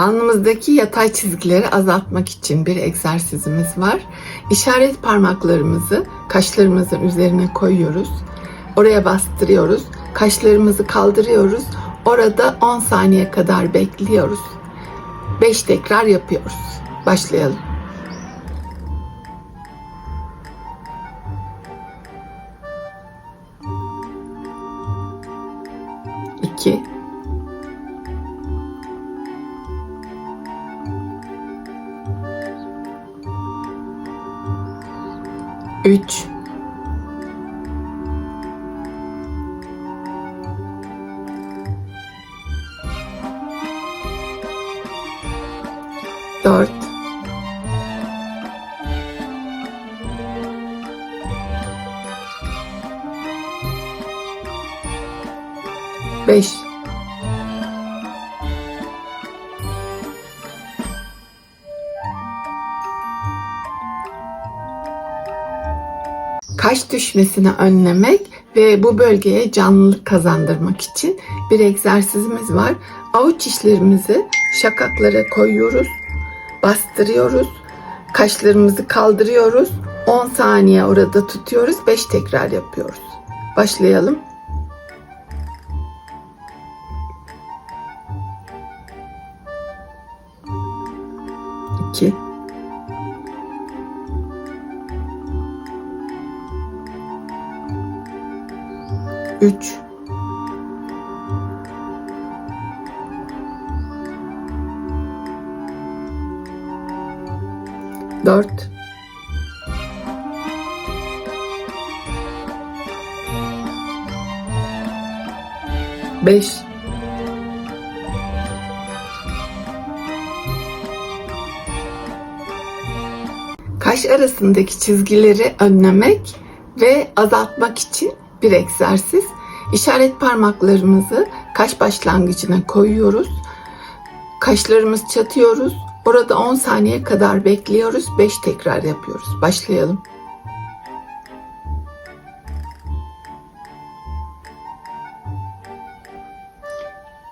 Alnımızdaki yatay çizgileri azaltmak için bir egzersizimiz var. İşaret parmaklarımızı kaşlarımızın üzerine koyuyoruz. Oraya bastırıyoruz. Kaşlarımızı kaldırıyoruz. Orada 10 saniye kadar bekliyoruz. 5 tekrar yapıyoruz. Başlayalım. İki, üç, dört, beş, kaş düşmesini önlemek ve bu bölgeye canlılık kazandırmak için bir egzersizimiz var. Avuç içlerimizi şakaklara koyuyoruz, bastırıyoruz, kaşlarımızı kaldırıyoruz. 10 saniye orada tutuyoruz, 5 tekrar yapıyoruz. Başlayalım. İki. Üç. Dört. Beş. Kaş arasındaki çizgileri önlemek ve azaltmak için bir egzersiz. İşaret parmaklarımızı kaş başlangıcına koyuyoruz. Kaşlarımız çatıyoruz. Orada 10 saniye kadar bekliyoruz. 5 tekrar yapıyoruz. Başlayalım.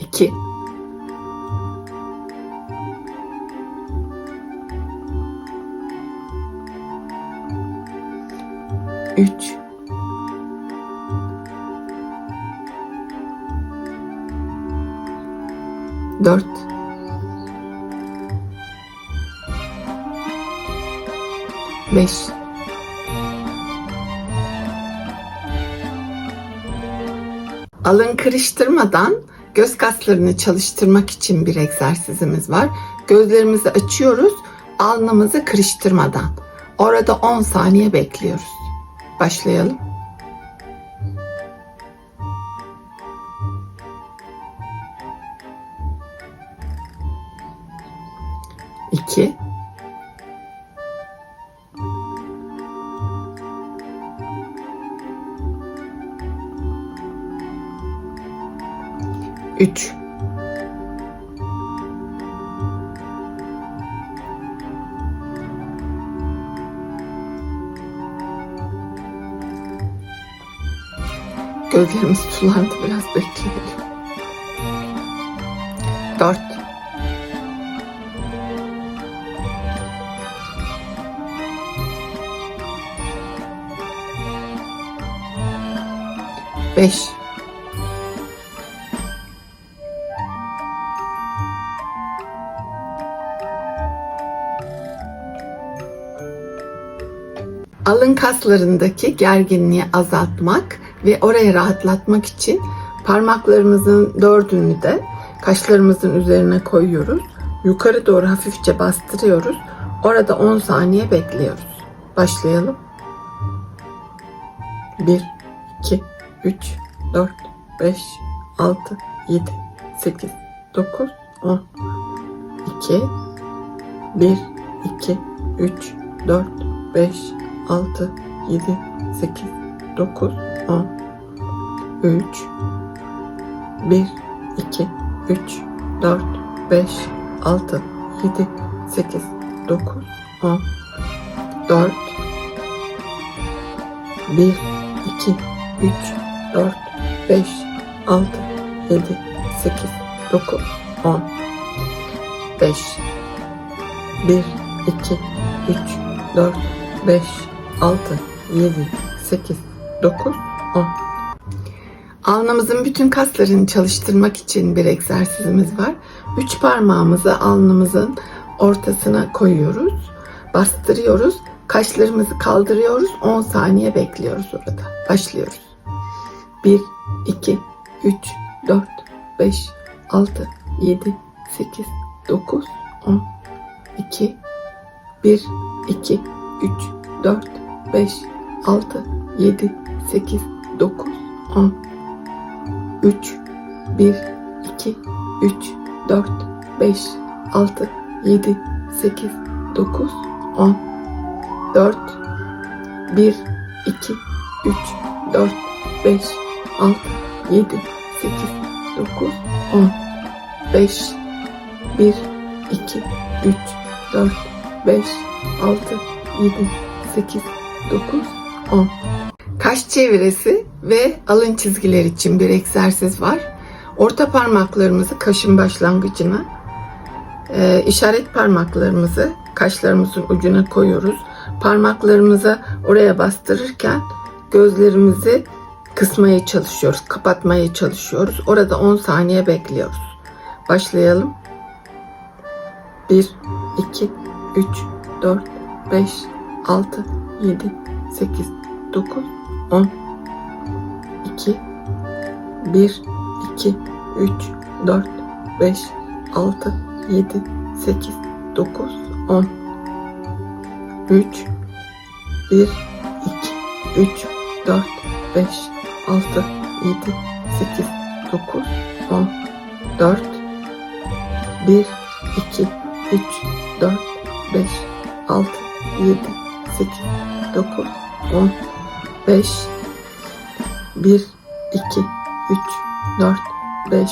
İki. Üç. Dört. Beş. Alın kırıştırmadan göz kaslarını çalıştırmak için bir egzersizimiz var. Gözlerimizi açıyoruz, alnımızı kırıştırmadan. Orada 10 saniye bekliyoruz. Başlayalım. 3 Gözlerimiz sulandı biraz bekleyelim. 4 5 Alın kaslarındaki gerginliği azaltmak ve oraya rahatlatmak için parmaklarımızın dördünü de kaşlarımızın üzerine koyuyoruz. Yukarı doğru hafifçe bastırıyoruz. Orada 10 saniye bekliyoruz. Başlayalım. 1, 2, 3, 4, 5, 6, 7, 8, 9, 10. 2, 1, 2, 3, 4, 5, 6, 7, 8, 9, 10. 3, 1, 2, 3, 4, 5, 6, 7, 8, 9, 10. 4, 1, 2, 3, 4, 5, 6, 7, 8, 9, 10. 5 1 2 3 4 5 6 7 8 9 10 Alnımızın bütün kaslarını çalıştırmak için bir egzersizimiz var. Üç parmağımızı alnımızın ortasına koyuyoruz. Bastırıyoruz. Kaşlarımızı kaldırıyoruz. 10 saniye bekliyoruz orada. Başlıyoruz. 1, 2, 3, 4, 5, 6, 7, 8, 9, 10, 2, 1, 2, 3, 4, 5, 6, 7, 8, 9, 10, 3, 1, 2, 3, 4, 5, 6, 7, 8, 9, 10, 4, 1, 2, 3, 4, 5, 6, 7, 8, 9, 10, 5, 1, 2, 3, 4, 5, 6, 7, 8, 9, 10. Kaş çevresi ve alın çizgiler için bir egzersiz var. Orta parmaklarımızı kaşın başlangıcına, e, işaret parmaklarımızı kaşlarımızın ucuna koyuyoruz. Parmaklarımızı oraya bastırırken gözlerimizi kısmaya çalışıyoruz, kapatmaya çalışıyoruz. Orada 10 saniye bekliyoruz. Başlayalım. 1, 2, 3, 4, 5, 6, 7, 8, 9, 10, 2, 1, 2, 3, 4, 5, 6, 7, 8, 9, 10, 3, 1, 2, 3, 4, 5, 6, 7, 8, 9, 10, 4, 1, 2, 3, 4, 5, 6, 7, 8, 9, 10, 5, 1, 2, 3, 4, 5,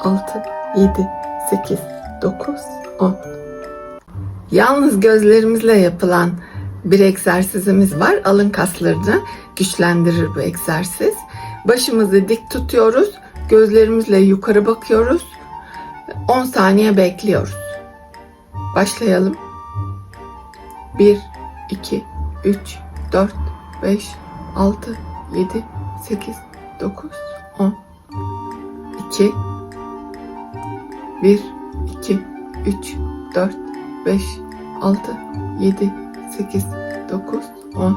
6, 7, 8, 9, 10. Yalnız gözlerimizle yapılan bir egzersizimiz var. Alın kaslarını güçlendirir bu egzersiz. Başımızı dik tutuyoruz. Gözlerimizle yukarı bakıyoruz. 10 saniye bekliyoruz. Başlayalım. 1, 2, 3, 4, 5, 6, 7, 8, 9, 10, 2, 1, 2, 3, 4, 5, 6, 7, 8, 9, 10, 3, 1,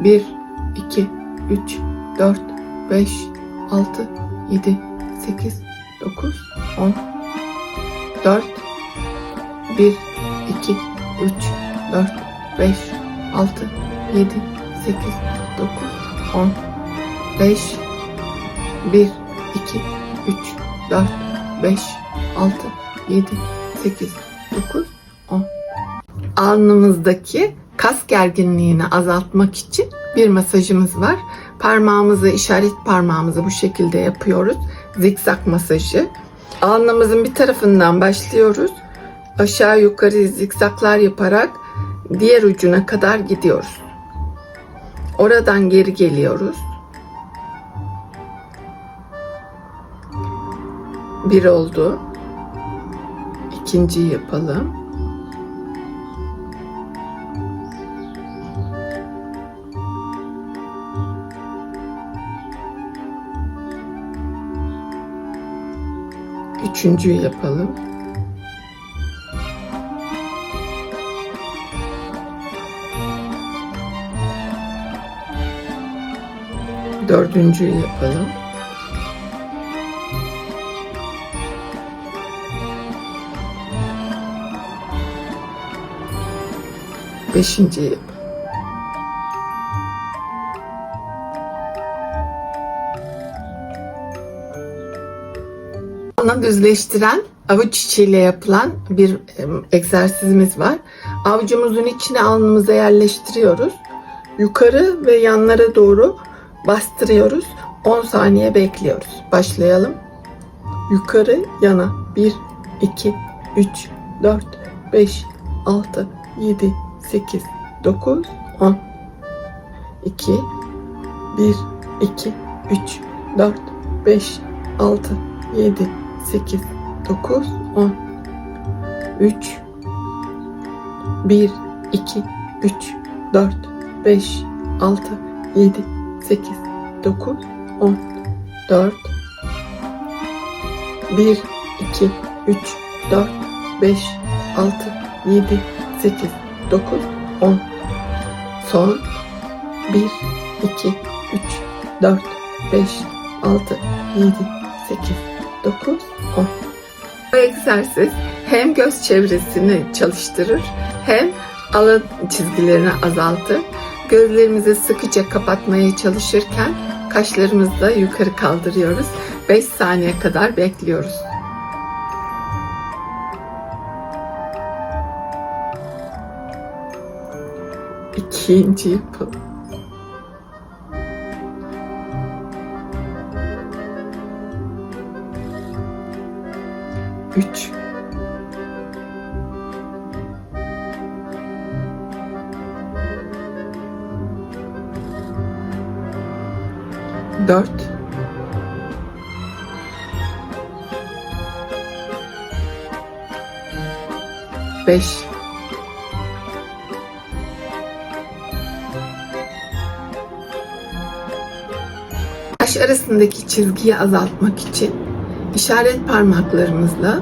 2, 3, 4, 5, 6, 7, 8, 9, 10, 4, 1, 2, 3, 4, 5, 6, 7, 8, 9, 10, 5, 1, 2, 3, 4, 5, 6, 7, 8, 9, 10. Alnımızdaki kas gerginliğini azaltmak için bir masajımız var. Parmağımızı, işaret parmağımızı bu şekilde yapıyoruz. Zikzak masajı. Alnımızın bir tarafından başlıyoruz. Aşağı yukarı zikzaklar yaparak diğer ucuna kadar gidiyoruz. Oradan geri geliyoruz. Bir oldu. İkinciyi yapalım. Üçüncüyü yapalım. Dördüncüyü yapalım. Beşinciyi yapalım. Alnı düzleştiren avuç içiyle yapılan bir egzersizimiz var. Avucumuzun içine alnımıza yerleştiriyoruz. Yukarı ve yanlara doğru bastırıyoruz. 10 saniye bekliyoruz. Başlayalım. Yukarı yana 1, 2, 3, 4, 5, 6, 7, 8, 9, 10. 2, 1, 2, 3, 4, 5, 6, 7, 8, 9, 10. 3, 1, 2, 3, 4, 5, 6, 7, 8, 9, 10. 4, 1, 2, 3, 4, 5, 6, 7, 8, 9, 10. Son 1, 2, 3, 4, 5, 6, 7, 8, 9, 10. Bu egzersiz hem göz çevresini çalıştırır hem alın çizgilerini azaltır. Gözlerimizi sıkıca kapatmaya çalışırken kaşlarımızı da yukarı kaldırıyoruz. 5 saniye kadar bekliyoruz. İkinci yapalım. Üç. Dört. Beş. Kaş arasındaki çizgiyi azaltmak için işaret parmaklarımızla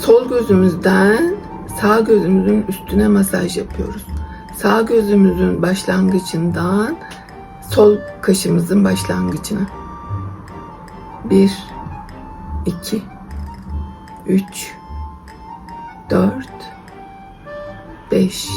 sol gözümüzden sağ gözümüzün üstüne masaj yapıyoruz. Sağ gözümüzün başlangıcından sol kaşımızın başlangıcına. 1 2 3 4 5